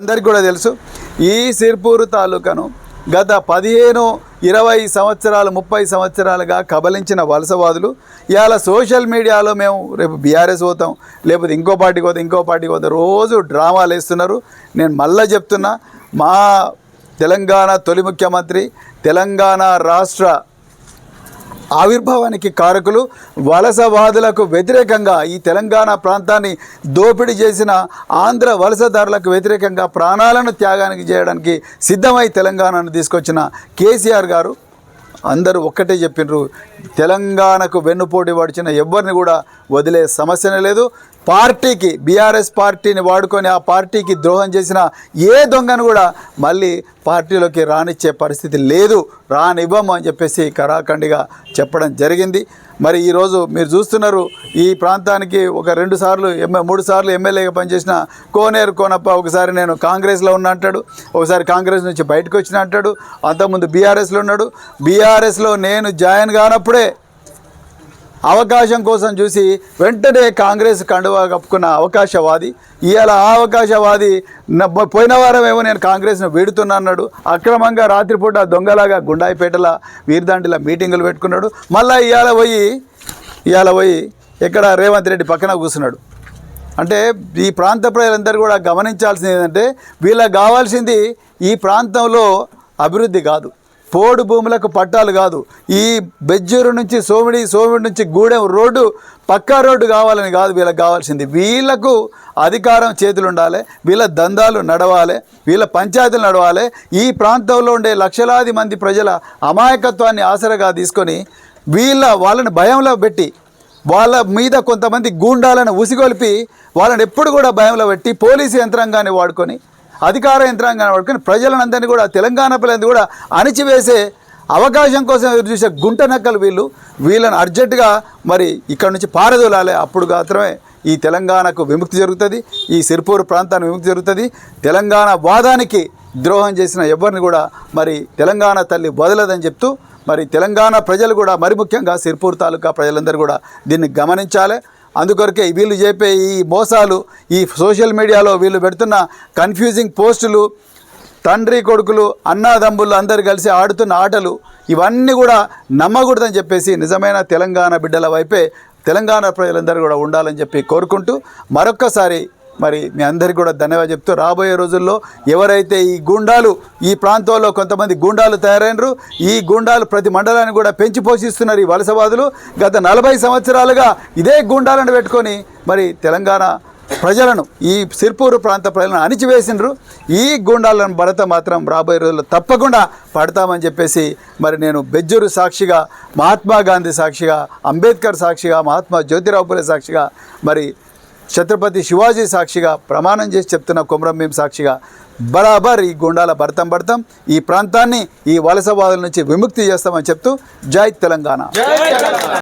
అందరికీ కూడా తెలుసు. ఈ సిర్పూరు తాలూకాను గత పదిహేను ఇరవై సంవత్సరాలు ముప్పై సంవత్సరాలుగా కబలించిన వలసవాదులు ఇవాళ సోషల్ మీడియాలో మేము రేపు బీఆర్ఎస్ పోతాం లేకపోతే ఇంకో పార్టీకి పోతాం ఇంకో పార్టీకి పోతాం రోజు డ్రామాలు వేస్తున్నారు. నేను మళ్ళా చెప్తున్నా మా తెలంగాణ తొలి ముఖ్యమంత్రి తెలంగాణ రాష్ట్ర ఆవిర్భావానికి కారకులు వలసవాదులకు వ్యతిరేకంగా ఈ తెలంగాణ ప్రాంతాన్ని దోపిడీ చేసిన ఆంధ్ర వలసదారులకు వ్యతిరేకంగా ప్రాణాలను త్యాగానికి చేయడానికి సిద్ధమై తెలంగాణను తీసుకొచ్చిన కేసీఆర్ గారు అందరూ ఒక్కటే చెప్పినారు తెలంగాణకు వెన్నుపోటీ పడిచిన ఎవరిని కూడా వదిలే సమస్యనే లేదు. పార్టీకి బీఆర్ఎస్ పార్టీని వాడుకొని ఆ పార్టీకి ద్రోహం చేసిన ఏ దొంగను కూడా మళ్ళీ పార్టీలోకి రానిచ్చే పరిస్థితి లేదు రానివ్వము అని చెప్పేసి కరాఖండిగా చెప్పడం జరిగింది. మరి ఈరోజు మీరు చూస్తున్నారు ఈ ప్రాంతానికి ఒక రెండు సార్లు ఎంఏ మూడు సార్లు ఎమ్మెల్యేగా పనిచేసిన కోనేరు కోనప్ప ఒకసారి నేను కాంగ్రెస్లో ఉన్నా అంటాడు ఒకసారి కాంగ్రెస్ నుంచి బయటకు వచ్చిన అంటాడు అంతకుముందు బీఆర్ఎస్లో ఉన్నాడు. బీఆర్ఎస్లో నేను జాయిన్ కానప్పుడే అవకాశం కోసం చూసి వెంటనే కాంగ్రెస్ కండువా కప్పుకున్న అవకాశవాది. ఇవాళ ఆ అవకాశవాది న- పోయిన వారం ఏమో నేను కాంగ్రెస్ను వీడుతున్నా అన్నాడు. అక్రమంగా రాత్రిపూట దొంగలాగా గుండాయిపేటల వీరదాండిల మీటింగులు పెట్టుకున్నాడు. మళ్ళీ ఇవాళ పోయి ఇవాళ పోయి ఇక్కడ రేవంత్ రెడ్డి పక్కన కూర్చున్నాడు. అంటే ఈ ప్రాంత ప్రజలందరూ కూడా గమనించాల్సింది ఏంటంటే వీళ్ళకి కావాల్సింది ఈ ప్రాంతంలో అభివృద్ధి కాదు. పోడు భూములకు పట్టాలు కాదు. ఈ బెజ్జూరు నుంచి సోమిడి సోమిడి నుంచి గూడెం రోడ్డు పక్కా రోడ్డు కావాలని కాదు వీళ్ళకి కావాల్సింది. వీళ్ళకు అధికారం చేతులు ఉండాలి వీళ్ళ దందాలు నడవాలి వీళ్ళ పంచాయతీలు నడవాలి. ఈ ప్రాంతంలో ఉండే లక్షలాది మంది ప్రజల అమాయకత్వాన్ని ఆసరగా తీసుకొని వీళ్ళ వాళ్ళని భయంలో పెట్టి వాళ్ళ మీద కొంతమంది గూండాలను ఉసిగొలిపి వాళ్ళని ఎప్పుడు కూడా భయంలో పెట్టి పోలీసు యంత్రాంగాన్ని వాడుకొని అధికార యంత్రాంగాన్ని పట్టుకుని ప్రజలందరినీ కూడా తెలంగాణ ప్రజలందరూ కూడా అణిచివేసే అవకాశం కోసం ఎదురు చూసే గుంట నక్కలు వీళ్ళు. వీళ్ళని అర్జెంటుగా మరి ఇక్కడ నుంచి పారదోలాలి. అప్పుడు మాత్రమే ఈ తెలంగాణకు విముక్తి జరుగుతుంది. ఈ సిరిపూర్ ప్రాంతానికి విముక్తి జరుగుతుంది. తెలంగాణ వాదానికి ద్రోహం చేసిన ఎవరిని కూడా మరి తెలంగాణ తల్లి వదలదని చెప్తూ మరి తెలంగాణ ప్రజలు కూడా మరి ముఖ్యంగా సిర్పూర్ తాలూకా ప్రజలందరూ కూడా దీన్ని గమనించాలి. అందుకొరకే వీళ్ళు చెప్పే ఈ మోసాలు ఈ సోషల్ మీడియాలో వీళ్ళు పెడుతున్న కన్ఫ్యూజింగ్ పోస్టులు తండ్రి కొడుకులు అన్నాదమ్ములు అందరు కలిసి ఆడుతున్న ఆటలు ఇవన్నీ కూడా నమ్మకూడదని చెప్పేసి నిజమైన తెలంగాణ బిడ్డల వైపే తెలంగాణ ప్రజలందరూ కూడా ఉండాలని చెప్పి కోరుకుంటూ మరొక్కసారి మరి మీ అందరికీ కూడా ధన్యవాదాలు చెప్తూ రాబోయే రోజుల్లో ఎవరైతే ఈ గుండాలు ఈ ప్రాంతంలో కొంతమంది గుండాలు తయారైనరు ఈ గుండాలు ప్రతి మండలాన్ని కూడా పెంచి పోషిస్తున్నారు ఈ వలసవాదులు గత నలభై సంవత్సరాలుగా ఇదే గుండాలను పెట్టుకొని మరి తెలంగాణ ప్రజలను ఈ సిర్పూరు ప్రాంత ప్రజలను అణిచివేసినరు. ఈ గుండాలను భరత మాత్రం రాబోయే రోజుల్లో తప్పకుండా పడతామని చెప్పేసి మరి నేను బెజ్జూరు సాక్షిగా మహాత్మా గాంధీ సాక్షిగా అంబేద్కర్ సాక్షిగా మహాత్మా జ్యోతిరావు పులే సాక్షిగా మరి ఛత్రపతి శివాజీ సాక్షిగా ప్రమాణం చేసి చెప్తున్న కొమరం సాక్షిగా బరాబర్ ఈ గుండాల భర్తం భర్తం ఈ ప్రాంతాన్ని ఈ వలసవాదుల నుంచి విముక్తి చేస్తామని చెప్తూ జై తెలంగాణ.